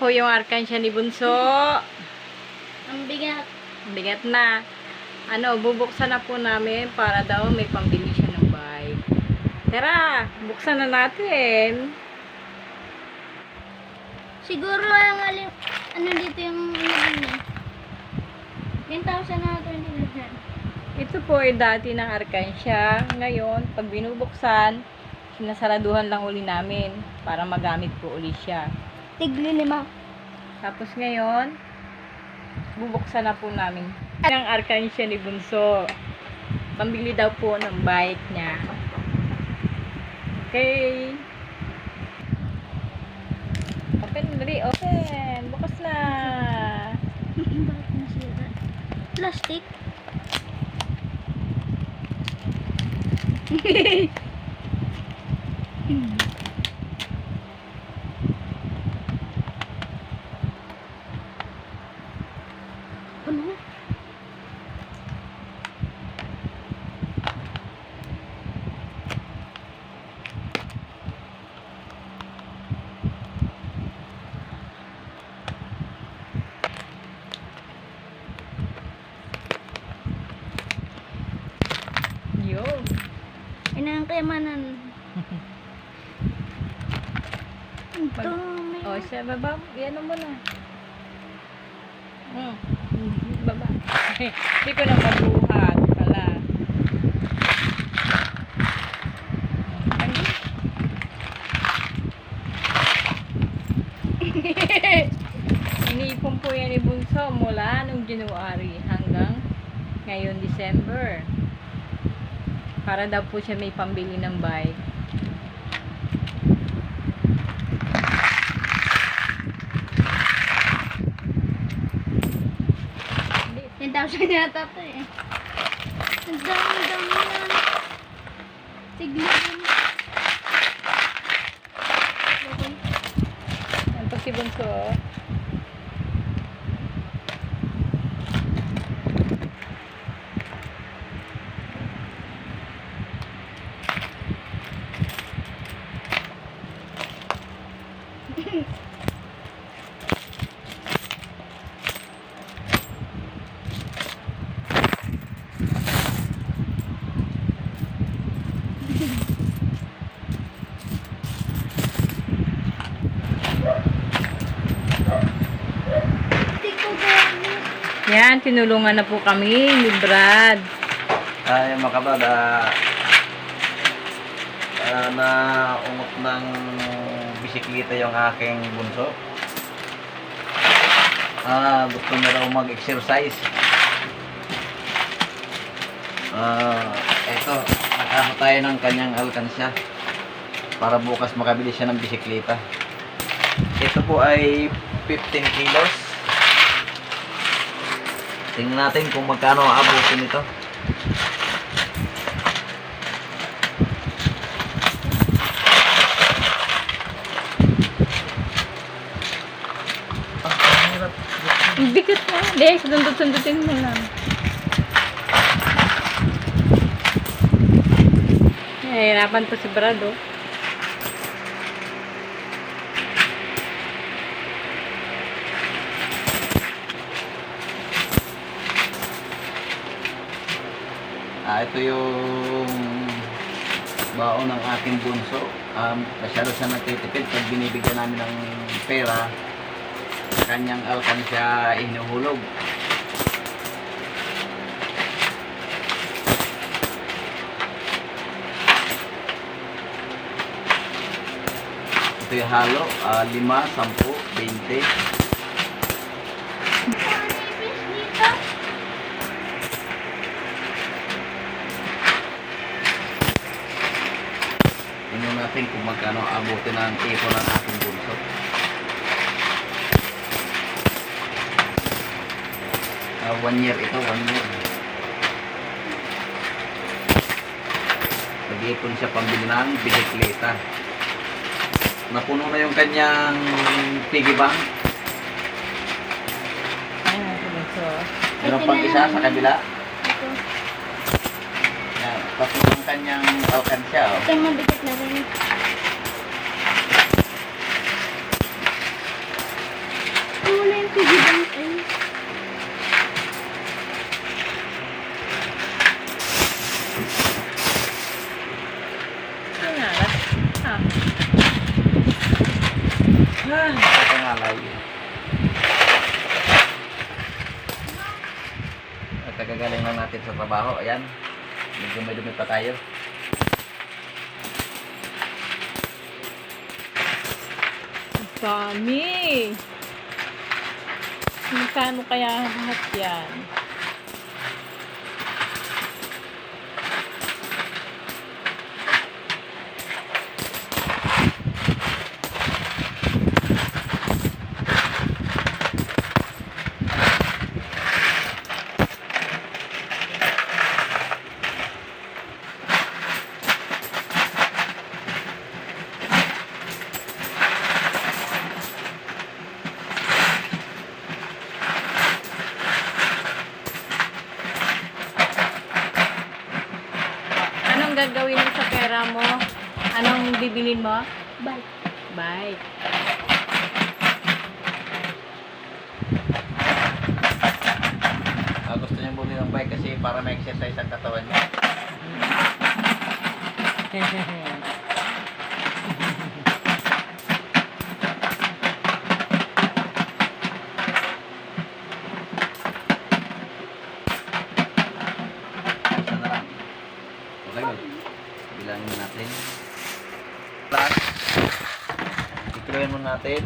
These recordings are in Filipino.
po yung arkansya ni Bunso. Ang bigat. Bigat na. Ano, bubuksan na po namin para daw may pambili siya ng bike. Tara, buksan na natin. Siguro ang alim, ano dito yung ano niya. 10,000 na 20,000. Ito po ay dati ng arkansya. Ngayon, pag binubuksan, sinasaraduhan lang uli namin para magamit po uli siya. Tigli lima. Tapos ngayon, bubuksan na po namin ang arkansya ni Bunso. Pambili daw po ng bike niya. Okay. Open, dali, open. Bukas na. Bakit nasira? Plastic? Ano? Inang kayamanan. Ito, may... O, siya, baba. Yan mo na. Hmm. Baba. Hindi ko na mabuhat pala. Iniipon po yan ni Bunso mula nung January hanggang ngayon December. Para daw po siya may pambili ng bike. 10,000 yata ito eh. Ang yan. Tigli lima. Yan po si Bunso. oh. Tinulungan na po kami ni Brad. Ay, makabad, ah, ah, na umot ng bisikleta yung aking bunso. Ah, gusto niya raw mag-exercise. Ah, eto, nakaha tayo ng kanyang alkansya para bukas makabili siya ng bisikleta. Ito po ay 15 kilos. Tingnan natin kung magkano ang abutin nito. Ang bigat na. Hindi, sundot-sundutin mo lang. Nahihirapan po si Brad, oh. Ah, ito yung baon ng aking bunso. Um, masyado siya nagtitipid pag binibigyan namin ng pera. Kanyang alkansya inuhulog. Ito yung halo, ah, lima, sampu, 20. Natin kung magkano abutin ng ito ng aking bunso. Ah, one year ito, one year. Nag-iipon siya pambili ng bisikleta. Napuno na yung kanyang piggy bank. Meron pang isa sa kabila. Ito. Tapos ang kanyang alkansya. Oh. Ito yung mabigat na rin. Wala yung piggy bank. Ay, Ano nga? Ah. Ah, nga live. At kagagaling lang natin sa trabaho. Ayan. Medyo may dumi pa tayo. Dami. Magkano kaya lahat yan? Anong gagawin mo sa pera mo? Bibilin mo? bye. Bike. Ah, gusto niya bumili ng bike kasi para ma-exercise ang katawan niya. Isa na lang. Okay ba? Bilangin natin. Plus, ikluin mo natin.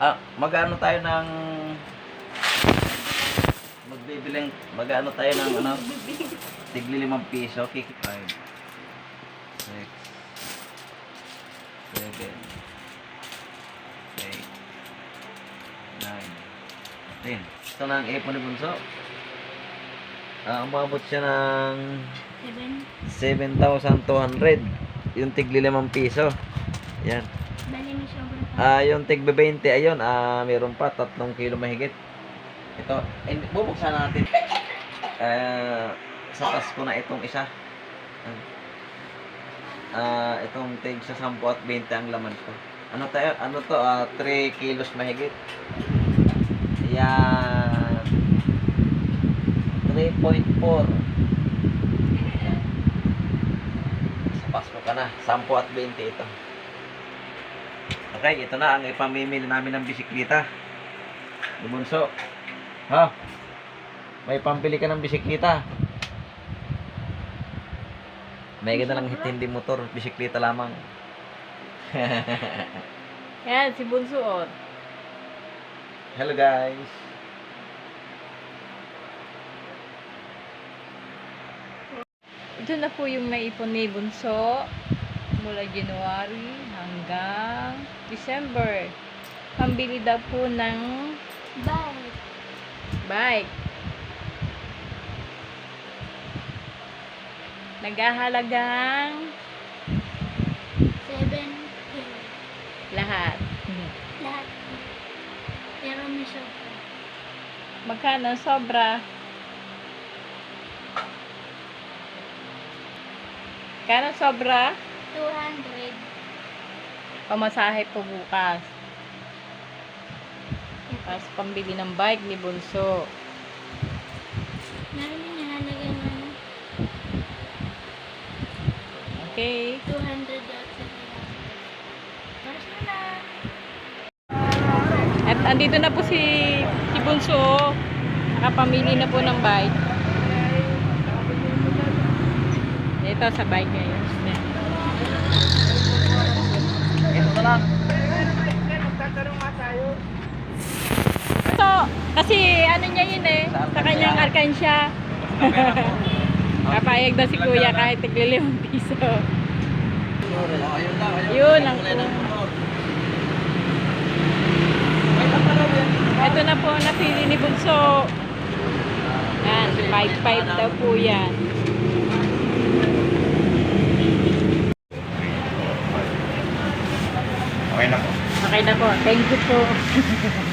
Ah, magano tayo ng magbibiling magano tayo ng ano? Tigli limang piso kiki 5 6 7 8 9 10 ito na ang ipon ni Bunso? Ah, umabot siya ng Seven. 7,200 yung tigli limang piso. Yan. Bali na sobrang Ah, yung tig 20 ayun, ah meron pa tatlong kilo mahigit. Ito, eh, bubuksan natin. Ah, sa Pasko na itong isa. Ah, itong tig sa 10 at 20 ang laman ko. Ano tayo? Ano to? Ah, 3 kilos mahigit. Yan. 3.4. Sa Pasko ka na. 10 at 20 ito. Okay, ito na ang ipamimili namin ng bisikleta. Lumunso. Ha? May pambili ka ng bisikleta. May ganda lang hindi motor, bisikleta lamang. Yan, si Bunso. oh. Hello guys. Ito na po yung naipon ni Bunso mula January hanggang December. Pambili daw po ng bike. Naghahalagang Seven. K. lahat. Lahat. Pero may sobra. Magkano sobra? Kano sobra? 200. Pamasahe po bukas. Tapos pambili ng bike ni Bunso. Meron din nakalagay ng ano, Okay. 200 at 700. Tapos na na. At andito na po si, si Bunso. Nakapamili na po ng bike. Ito, sabay kayo. Ito na lang. Ito, kasi ano niya yun eh. Sa kanyang arkansya. Kapayag daw si kuya kahit tiglilimang piso. Oh, Yun ang. Ito na po ang napili ni Bunso. Yan, 5-5 daw po yan. Okay na po. Thank you po.